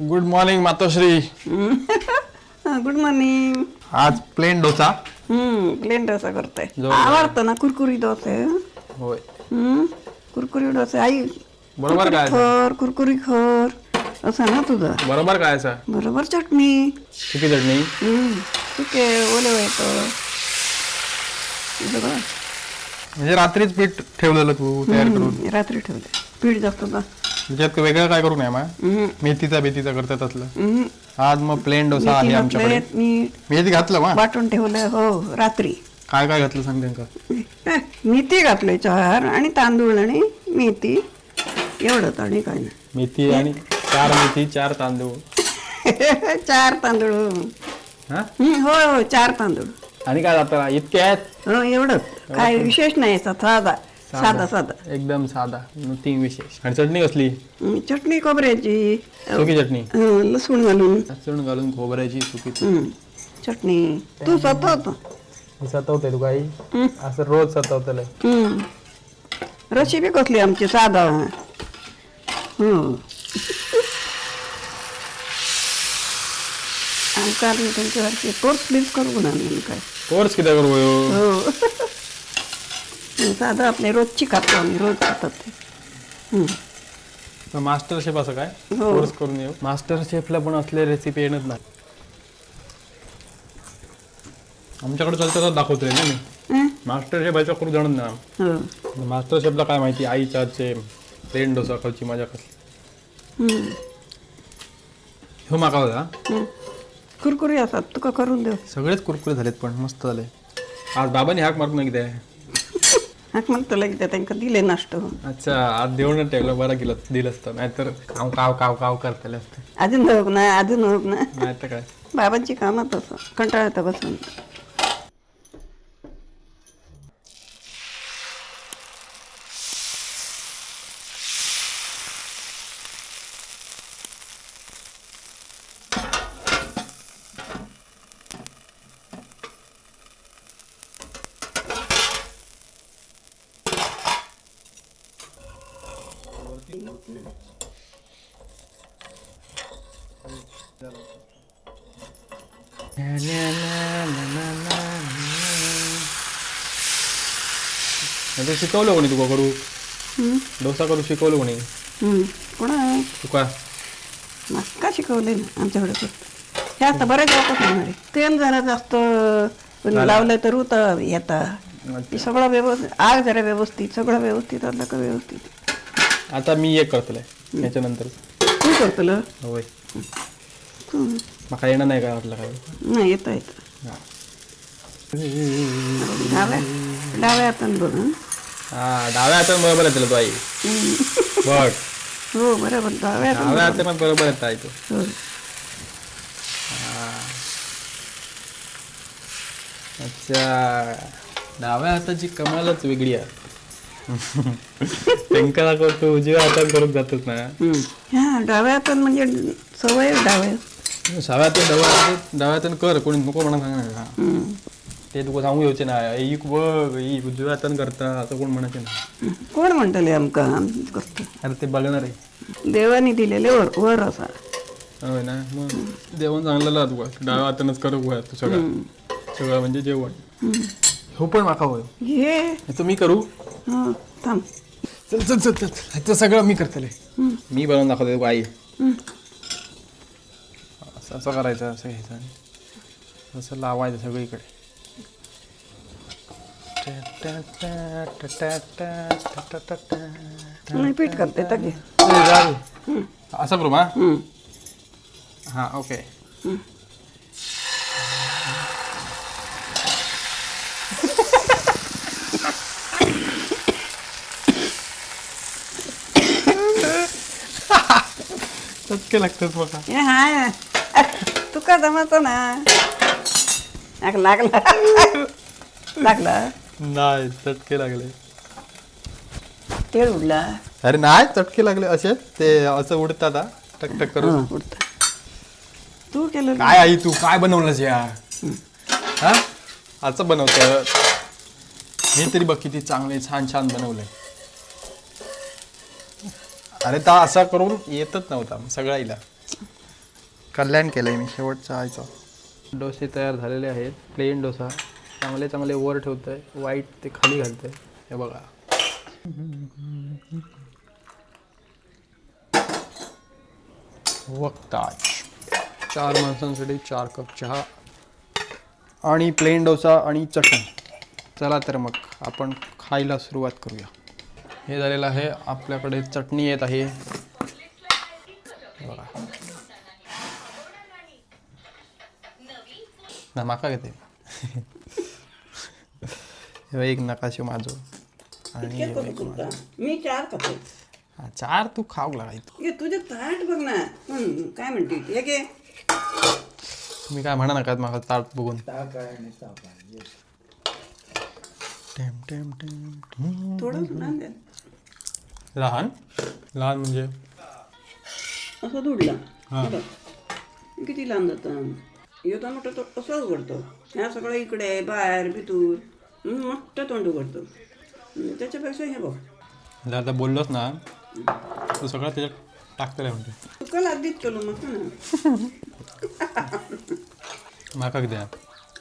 Good morning मातोश्री good morning आज plain dosa. Hmm plain dosa करतोय. जो- आवडतं ना कुरकुरी डोसे होय. हम्म कुरकुरी डोसे. आई बरोबर काय? खर कुरकुरी खर. असं ना तुझं? बरोबर काय असा? बरोबर चटणी. सुकी चटणी. हम्म ठीक आहे ओले व्हायचं म्हणजे रात्रीच पीठ ठेवलेलं तू तयार करून. रात्री ठेवले पीठ जास्त का त्याच्यात वेगळं काय करू नये मा? हम्म, मेथीचा बेथीचा करतात असलं. आज मग प्लेन डोसा आहे मेथी आमच्याकडे. मीठ मेथी घातलं मा? वाटून ठेवलं हो रात्री. काय काय घातलं सांग त्यांका मेथी घातले चार आणि तांदूळ आणि मेथी. एवढंच आणि काय नाही. मेथी आणि चार मेथी चार तांदूळ. चार तांदूळ. हा? हं, होय होय चार तांदूळ. आणि काय जातं इतके आहेत? हो एवढंच काय विशेष नाही याचा साधा. साधा. साधा एकदम साधा नथिंग विशेष. आणि चटणी कसली? हं, चटणी खोबऱ्याची. सुकी चटणी. हं, लसूण घालून. लसूण घालून खोबऱ्याची सुकी हं, चटणी. तू स्वतः सतवते तू काही. असं रोज सतवतलं रेसिपी कसली आमची? साधा. हो. आमकां आमी तुमच्यासारखी कोर्स बीस करू ना काय कोर्स किती करू? ह्यो? हो. साधं आपले रोजची खातो आम्ही रोज खातात हं. मास्टर शेफ असं काय? हो. कोर्स करून येऊ. मास्टर शेफला पण असले रेसिपी येणच नाही. आमच्याकडे चालतं तर दाखवतोय ना मी? हं? मास्टर शेफ याच्या करू जाणत ना हो. मास्टर शेफला काय माहिती आईच्या हातचे प्लेन डोसा खायची मजा कसली? हं. हो माका होता हं. कुरकुरी असतात तुका करून देऊ. सगळेच कुरकुरे झालेत पण मस्त झाले. आज बाबांनी हाक मारून किती हाक म्हणतो लगेच त्यांना दिले नाश्त अच्छा आज देऊन ठेवलं बरं गेलं दिलं असतं नाहीतर काव काव काव काव करतले असते. अजून होक ना अजून होक ना. नाहीतर काय? बाबांची कामं तसं कंटाळा येतं बसून. ते शिकवलं कोणी तुका करू? डोसा करू शिकवलं कोणी. कोणा तुका का शिकवले ना आमच्याकडे हे आता बऱ्याच वापस होणार तेल जरा जास्त लावलं तर उत येता. सगळं व्यवस्थित आग जरा व्यवस्थित सगळं व्यवस्थित आलं का व्यवस्थित. आता मी एक करतलंय. याच्यानंतर. तू करतलं? होय. तू माका येणं नाही काय वाटलं काय? नाही येतं येतं हा. डाव्या डाव्या हातानं बघ हं. हा डाव्या हातानं बरोबर येतलं तो आई बघ. हो बरोबर. डाव्या हातानं डाव्या हातानं बरोबर येत आहे तो. हो. अच्छा. डाव्या हाताची कमालच वेगळी आहे. त्यांका दाखवतो उजव्या हातात करून जातच ना. हं. हा डाव्या हातानं म्हणजे सवय डाव्या डाव्या हातात डाव्या हातात डाव्या हातानं कर कोणी नको म्हणा सांग ना हं. ते तुका सांगू येऊचे ना. ही बघ ही उजव्या हातानं करता असं कोण म्हणायचे ना. हं. कोण म्हणतले आमका करतो. अरे ते बघणार आहे. देवाने दिलेले वर वर असा. होय ना. मग जेवण चांगलं तुका डाव्या हातानंच करू गोळ्या तू सगळं. सगळं म्हणजे जेवण. हो पण माका होय. ह्याचं मी करू. हो थांब. चल चल चल चल. ह्याचं सगळं मी करतले. मी बनवून दाखवते तुका आई. हं. असं असं करायचं असं घ्यायचं आणि असं लावायचं सगळीकडे पीठ करते. असं हं. हां ओके. चटके लागतात बघा. हे हाय. तुका जमातो ना? लागला लागला नाही चटके लागले. तेल उडला. अरे नाही चटके लागले असे. ते असं उडतात हा. टक टक करून. हं, उडतं. तू केलं काय आई तू? काय बनवलंस या? हा? असं बनवत मी तरी बघ किती चांगले छान छान बनवलंय. अरे ता असा करून येतच नव्हता सगळ्या इला कल्याण केलं आहे मी शेवटचा आयचं. डोसे तयार झालेले आहेत प्लेन डोसा. चांगले चांगले वर ठेवतं आहे वाईट ते खाली घालतं आहे हे बघा. वक्ताज. चार माणसांसाठी चार कप चहा. आणि प्लेन डोसा आणि चटणी. चला तर मग आपण खायला सुरुवात करूया. हे झालेलं आहे. आपल्याकडे चटणी येत आहे. ना माका घेते. हे एक नकाशे माझो. आणि मी चार हा, चार तू खाऊ लागायचं ये तुझे ताट बघ ना. काय म्हणते? तुम्ही काय म्हणा नका माका ताट बघून. टेम टेम टेम टेम. थोडं लहान? लहान म्हणजे? असं दुडला हा. हे बघ. किती लांब जातं. येता मोठं तो असं उघडतो ह्या सगळं इकडे बाहेर भितूर. मोठं तोंड उघडतो. हं, त्याच्यापेक्षा हे बघ. जर आता बोललोस ना तू सगळं त्याच्यात टाकतलं म्हणते तुका लागलीच केलो मग ना. माका द्या.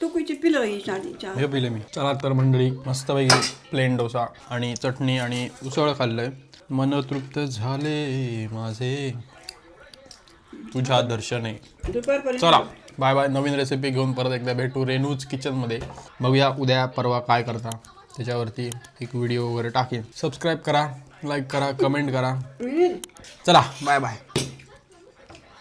तू कुयची पिलं ही चहा? हे पिले मी. चला तर मंडळी मस्तपैकी प्लेन डोसा आणि चटणी आणि उसळ खाल्लंय. मन तृप्त झाले माझे. तुझ्या दर्शने. दुपारपर्यंत. चला बाय बाय नवीन रेसिपी घेऊन परत एकदा भेटू रेनूज किचनमध्ये बघूया उद्या परवा काय करता. त्याच्यावरती एक व्हिडिओ वगैरे टाकेन. सबस्क्राईब करा लाईक करा कमेंट करा. चला बाय बाय